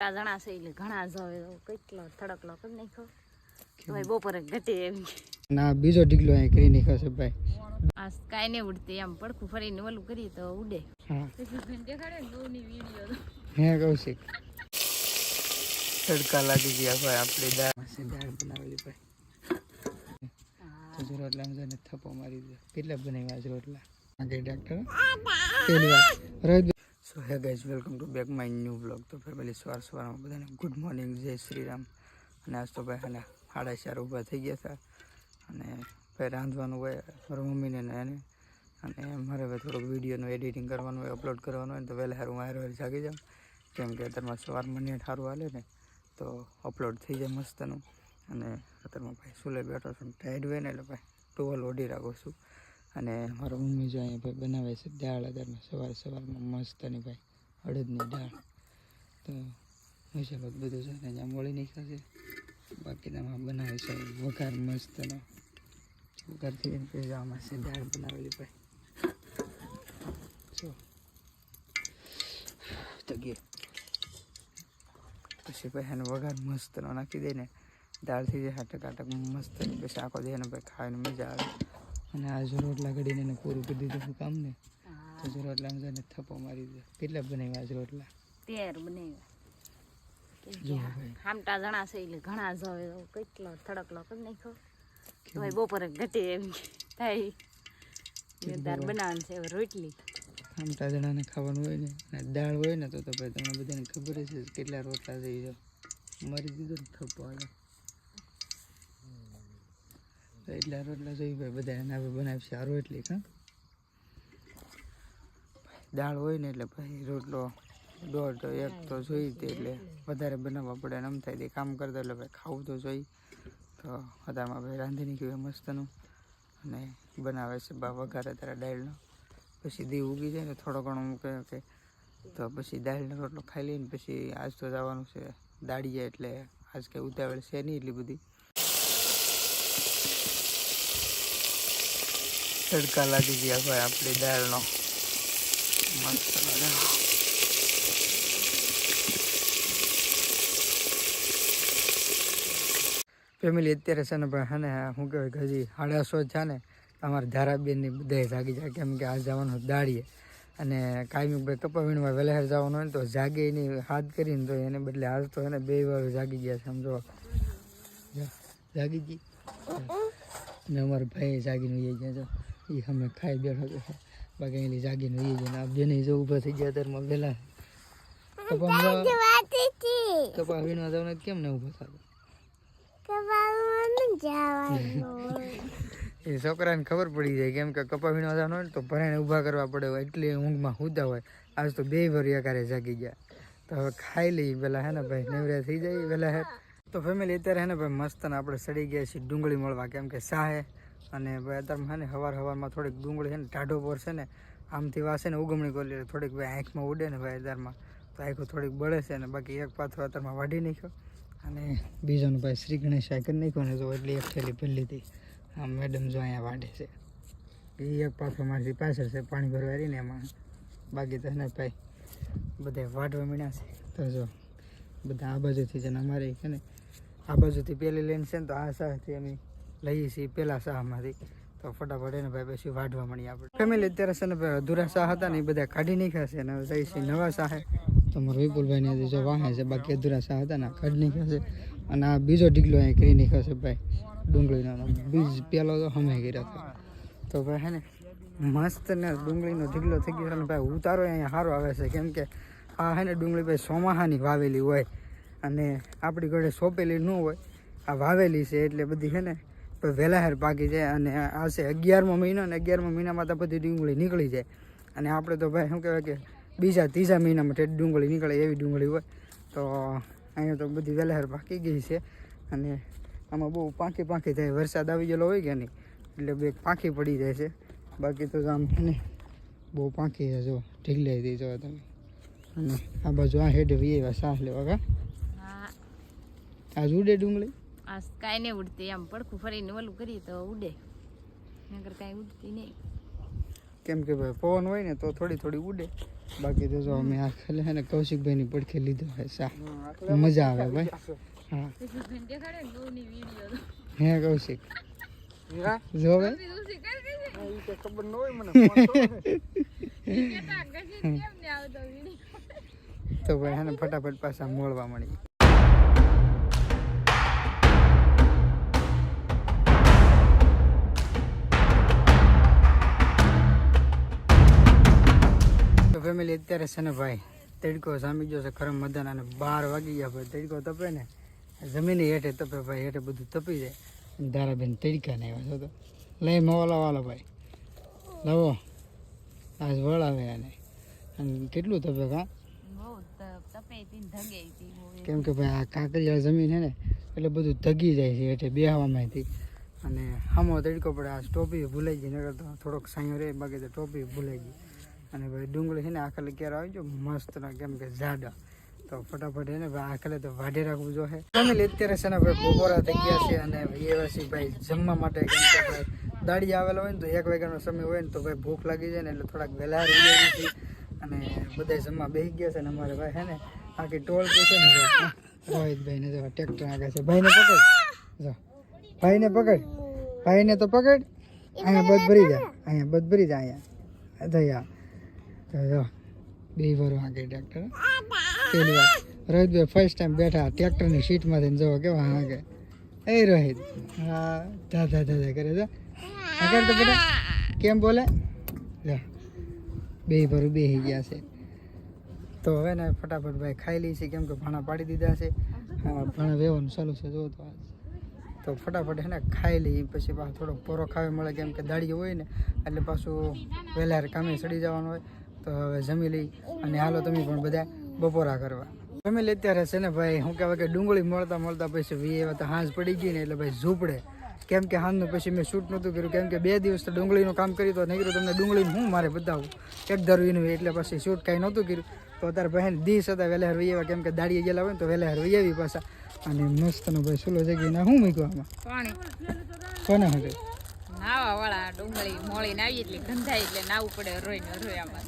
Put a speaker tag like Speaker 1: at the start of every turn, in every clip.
Speaker 1: જણા છે એટલે ઘણા જ હવે કેટલો થડકલો કરી નાખ્યો. ભાઈ બપોરે ઘટે એમ
Speaker 2: ના બીજો ઢીકલો અહીં કરી નાખ્યો છે ભાઈ.
Speaker 1: આ કાંઈ નહીં ઉડતી આમ પડખું ફરીને ઓલું કરીએ તો ઉડે. દેખાડે ને વીડિયો
Speaker 2: હે કૌશિક તડકા લાગી ગયા ભાઈ આપણી દાળ. દાળ બનાવેલી ભાઈ. રોટલા જઈને થપ્પો મારી દીધો. કેટલા બનાવ્યા આજ રોટલા? આગળ ડાક્ટર પહેલી વાર. Rohit so hey guys welcome to back my new blog તો પહેલી સવાર સવારમાં બધાને ગુડ મોર્નિંગ જય શ્રી રામ. અને આજ તો ભાઈ હાલે સાડા ચાર ઊભા થઈ ગયા હતા અને ભાઈ રાંધવાનું હોય, મારા મમ્મીને એને. અને મારે હવે થોડુંક વિડીયોનું એડિટિંગ કરવાનું હોય અપલોડ કરવાનું હોય તો વહેલા સારું વાયર વાયર જાગી જાઉં. કેમ કે અત્યારમાં સવારમાં નેટ સારું હાલે ને, તો અપલોડ થઈ જાય મસ્તનું. અને અત્યારમાં ભાઈ સુલે બેઠો છું ટાઈડ હોય ને એટલે ભાઈ ટુવેલ ઓઢી રાખું છું. અને મારા મમ્મી જો અહીંયા ભાઈ બનાવે છે દાળ અત્યારમાં સવાર સવારમાં મસ્ત મસ્તની ભાઈ અડદની દાળ. તો મસાલો બધું છે ને જ્યાં મોળી નાખ્યો છે. બાકીનામાં બનાવે છે વઘાર મસ્તનો વઘારથી આમાં છે દાળ બનાવેલી ભાઈ. જો. તો ગીર પછી ભાઈ એનો વઘાર મસ્તનો નાખી દઈને દાળથી જે હાટક ટકાટક મસ્ત પછી આખો દે ભાઈ ખાવાની મજા આવે. અને આ રોટલા ઘડીને એને પૂરું કરી દીધું કામ ને તો જો રોટલામાં જઈને થપ્પો મારી દીધો. કેટલા બનાવ્યા આજ રોટલા
Speaker 1: તેર બનાવ્યા. હામટા જણા છે એટલે ઘણા જ હવે તો કેટલો થડકલો કરી નાખ્યો. તો બપોરે ઘટે એમ થાય તાર બનાવવાનું છે રોટલી.
Speaker 2: આમ તાજણાને ખાવાનું હોય ને અને દાળ હોય ને તો તો ભાઈ તમને બધાને ખબર છે કેટલા રોટલા થઈ જાવ મરી દીધો ને થપ્પો આવ્યો એટલા રોટલા જોઈ ભાઈ બધા એના આપણે બનાવી આ એટલે હા. દાળ હોય ને એટલે ભાઈ રોટલો, દોઢ એક તો જોઈ તે એટલે. વધારે બનાવવા પડે ને આમ થાય તે કામ કરતા એટલે ભાઈ ખાવું તો જોઈ તો અત્યારમાં ભાઈ રાંધી નીકળ્યું મસ્તનું. અને બનાવે છે બા વઘારે તારા દાળનો. પછી દી ઉગી જાય ને થોડો ઘણો મૂકે કે તો પછી દાળનો રોટલો ખાઈ લઈને પછી આજ તો જવાનું છે દાળીએ એટલે આજ કંઈ ઉતાવળ છે નહીં એટલી બધી. તડકા લાગી ગયા ભાઈ આપણી દાળનો. મસ્ત ફેમિલી અત્યારે છે ને ભાઈ હે ને શું કહેવાય કે હજી સાડાસો છે ને અમારા ધારાબેનની બધાય જાગી જાય. કેમ કે આ જવાનું દાળીએ. અને કાયમી ભાઈ કપા વીણવા વહેલા જવાનું હોય તો જાગે એની હાથ કરીને તો એને બદલે હાલ તો એને બે વાર જાગી ગયા છે સમજો જાગી ગઈ. ને અમારા ભાઈ જાગીને ગયા જો એ અમે ખાઈ બેઠો છે. બાકી એની જાગીને ઉઈ જઈને આપ જેને જો ઊભા થઈ ગયા ત્યારે પહેલાં કપા વીણવા જવાનું કેમ ને ઊભા થાય એ છોકરાને ખબર પડી જાય કેમ કે કપા વીણવા જવાનું હોય ને તો ભરાઈને ઊભા કરવા પડે હોય એટલી ઊંઘમાં હુતા હોય. આજ તો બે ભર એકારે જાગી ગયા. તો હવે ખાઈ લઈએ પેલા હે ને ભાઈ? નવરા થઈ જાય પેલા હે. તો ફેમિલી અત્યારે હે ને ભાઈ મસ્ત ને આપણે સડી ગયા છીએ ડુંગળી મળવા. કેમ કે સાહે અને ભાઈ અત્યારમાં હે ને હવાર હવારમાં થોડીક ડુંગળી છે ને ટાઢો પર છે ને, આમથી વાસે ને ઉગમણી કરી લે થોડીક ભાઈ આંખમાં ઉડે ને ભાઈ અત્યારમાં તો આંખો થોડીક બળે છે ને બાકી એક પાથરો અત્યારમાં વાઢી નાખ્યો. અને બીજોનું ભાઈ શ્રી ગણેશ કરી નાખ્યો ને, તો એટલી એક થેલી હતી. આ મેડમ જો અહીંયા વાઢે છે. એ એક પાથરો મારી પાછળ છે, પાણી ભરવા રહીને એમાં. બાકી તો ને ભાઈ, બધા વાઢવા મળ્યા છે. તો જો, બધા આ બાજુથી છે ને અમારે છે ને, આ બાજુથી પેલી લેન છે ને, તો આ સાથે અમે લઈએ છીએ પેલા શાહમાંથી. તો ફટાફટ એને ભાઈ પછી વાઢવા મળીએ આપણે. ફેમિલી અત્યારે છે ને ભાઈ અધૂરા શાહ હતા ને એ બધા કાઢી નાખ્યા છે અને જઈએ છીએ નવા શાહે. તો મારા વિપુલભાઈને હજી જો વાહે છે, બાકી અધૂરા શાહ હતા ને કાઢી નાખ્યા છે. અને આ બીજો ઢીકલો અહીંયા કરી નાખ્યો ભાઈ, ડુંગળીનો. બીજ પેલો તો અમે કર્યો તો ભાઈ હે ને, મસ્ત ને ડુંગળીનો ઢીકલો થઈ ગયો અને ભાઈ, ઉતારો અહીંયા સારો આવે છે. કેમ કે આ હે ને ડુંગળી ભાઈ સોમાહાની વાવેલી હોય અને આપણી ઘરે સોંપેલી ન હોય, આ વાવેલી છે એટલે બધી છે ને તો વહેલા પાકી જાય અને આ છે અગિયારમો મહિનો અને અગિયારમો મહિનામાં તો બધી ડુંગળી નીકળી જાય. અને આપણે તો ભાઈ શું કહેવાય કે બીજા ત્રીજા મહિનામાં ઠેઠ ડુંગળી નીકળે એવી ડુંગળી હોય. તો અહીંયા તો બધી વહેલાહેર પાકી ગઈ છે. અને આમાં બહુ પાંખી પાંખી થાય. વરસાદ આવી ગયેલો હોય કે નહીં? એટલે બે પાંખી પડી જાય છે. બાકી તો આમ ને બહુ પાંખી છે જો. ઢીકલાઈ દઈ જવા તમે. અને આ બાજુ આ હેઠ વી એવા સાહ લેવા કા? આ જુડે ડુંગળી?
Speaker 1: આ કાંઈ નહીં ઉડતી આમ પડખું ફરીને ઓલું કરીએ તો ઉડે. નગર કાંઈ ઉડતી નહીં.
Speaker 2: કેમ કે ભાઈ પવન હોય ને તો થોડી થોડી ઉડે. બાકી તો જો અમે આ ખાલી હે ને કૌશિકભાઈની પડખે લીધો હોય સા. મજા આવે ભાઈ. હા. હે કૌશિક? જો ભાઈ.
Speaker 3: ખબર ન હોય મને
Speaker 1: કેતા ગજી કેમ ને આવતો વીડિયો
Speaker 2: તો ભાઈ હે ફટાફટ પાછા મોળવા મળી. તો અત્યારે છે ને ભાઈ તડકો સામી ગયો છે ખરમ મદાન અને બાર વાગી ગયા ભાઈ તડકો તપે ને જમીન હેઠે તપે ભાઈ હેઠે બધું તપી જાય. ધારાબેન તડકા ને આવ્યા તો. લઈ મવાલા વાલો ભાઈ લાવો. આજ વળાવે આને. અને કેટલું તપે કા? કેમ કે ભાઈ આ કાંકરિયાળ જમીન છે ને એટલે બધું ધગી જાય છે એટલે બેહવામાંથી. અને હામો તડકો પડે આ ટોપી ભૂલાઈ ગઈ નકર તો થોડોક સાંયો રહે બાકી તો ટોપી ભૂલાઈ ગઈ. અને ભાઈ ડુંગળી છે ને આખલે ક્યારે આવી જો મસ્ત ના કેમ કે જાડા. તો ફટાફટ એને ભાઈ આખલે તો વાઢી રાખવું જોઈએ. ફેમિલી અત્યારે છે ને ભાઈ બપોરા થઈ ગયા છે અને એ વર્ષે ભાઈ જમવા માટે કેમ કે દાડી આવેલા હોય ને તો એક વાગ્યાનો સમય હોય ને તો ભાઈ ભૂખ લાગી જાય ને એટલે થોડાક વહેલા રહી છે. અને બધા જમવા બેસી ગયા છે ને અમારે ભાઈ છે ને આખી ટોલ કે છે ને હા, રોહિતભાઈ ને જો ટ્રેક્ટર આગળ છે. ભાઈને પકડ. જો. ભાઈને પકડ. ભાઈને તો પકડ. અહીંયા બધ ભરી જાય અહીંયા બધ ભરી જાય અહીંયા. દયા તો બે ભરવા આગળ ટ્રેક્ટર પેલી વાર. રોહિતભાઈ ફર્સ્ટ ટાઈમ બેઠા ટ્રેક્ટરની સીટમાંથી જવો કેવા હા કે એ રોહિત. હા દાદા દાદા કરે છે. આગળ તો બેટા. કેમ બોલે? બે ભરું બેસી ગયા છે. તો હવે ને ફટાફટ ભાઈ ખાઈ લઈ છે કેમ કે ભાણા પાડી દીધા છે. હા, ભાણા વેવાનું ચાલુ છે જો તો તો ફટાફટ એને ખાઈ લઈ પછી પાછો થોડો પોરો ખાવા મળે કેમ કે દાડી હોય ને એટલે પાછું વહેલા કામે ચડી જવાનું હોય. તો હવે જમી લઈ. અને હાલો તમે પણ બધા બપોરા કરવા. ફેમિલી અત્યારે છે ને ભાઈ હું કહેવાય કે ડુંગળી મળતા મળતા પછી વી એવા તો હાંસ પડી ગઈ ને એટલે ભાઈ ઝૂપડે. કેમ કે હાંજનું પછી મેં શૂટ નહોતું કર્યું. કેમ કે બે દિવસ તો ડુંગળીનું કામ કર્યું તો નહીં કર્યું તમને ડુંગળીનું હું મારે બતાવું. એક ધરવીનું એટલે પછી શૂટ કાંઈ નહોતું કર્યું. તો અત્યારે બહેન દિવસ હતા વહેલા હરવી આવ્યા કેમ કે દાડીએ ગયેલા હોય ને તો વહેલા હરવી આવી પાછા. અને મસ્તનો ભાઈ સુલો જગીને હું મૂક્યું આમાં?
Speaker 1: પાણી.
Speaker 2: કોને હતું
Speaker 1: નાવા વાળા ડુંગળી મોળીને આવી એટલે ગંધાય એટલે નાવું પડે રોઈ ને રોયામાં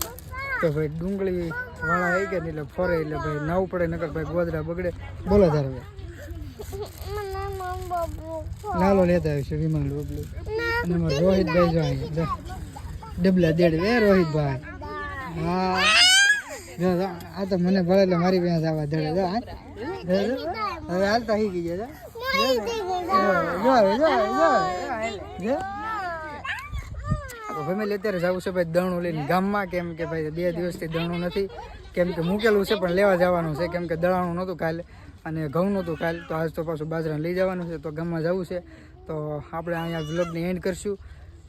Speaker 2: તો ભાઈ ડુંગળી વાળા આવી ગયા ને એટલે ફરે એટલે ભાઈ નાવું પડે, નકર ભાઈ ગોદરા બગડે. બોલો તારે ભાઈ. લાલો લેતા આવીશું વિમાન ડબલું અને અમારા રોહિતભાઈ જો અહીંયા ડબલા દેડ એ રોહિતભાઈ. હા. આ તો મને ભળે એટલે મારી પાસે આવા દેડે જો. હવે હાલતા હી ગઈ જો જો જો જો. તો ફેમિલી અત્યારે જવું છે ભાઈ દણું લઈને ગામમાં, કેમ કે ભાઈ બે દિવસથી દણું નથી. કેમ કે મૂકેલું છે, પણ લેવા જવાનું છે. કેમ કે દળાણું નહોતું કાલે અને ઘઉં નહોતું કાલે, તો આજ તો પાછું બાજરા લઈ જવાનું છે, તો ગામમાં જવું છે. તો આપણે અહીંયા વ્લોગને એન્ડ કરશું.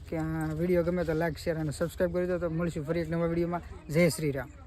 Speaker 2: કે આ વીડિયો ગમે તો લાઈક શેર અને સબસ્ક્રાઈબ કરી દો. તો મળીશું ફરી એક નવા વિડીયોમાં. જય શ્રી રામ.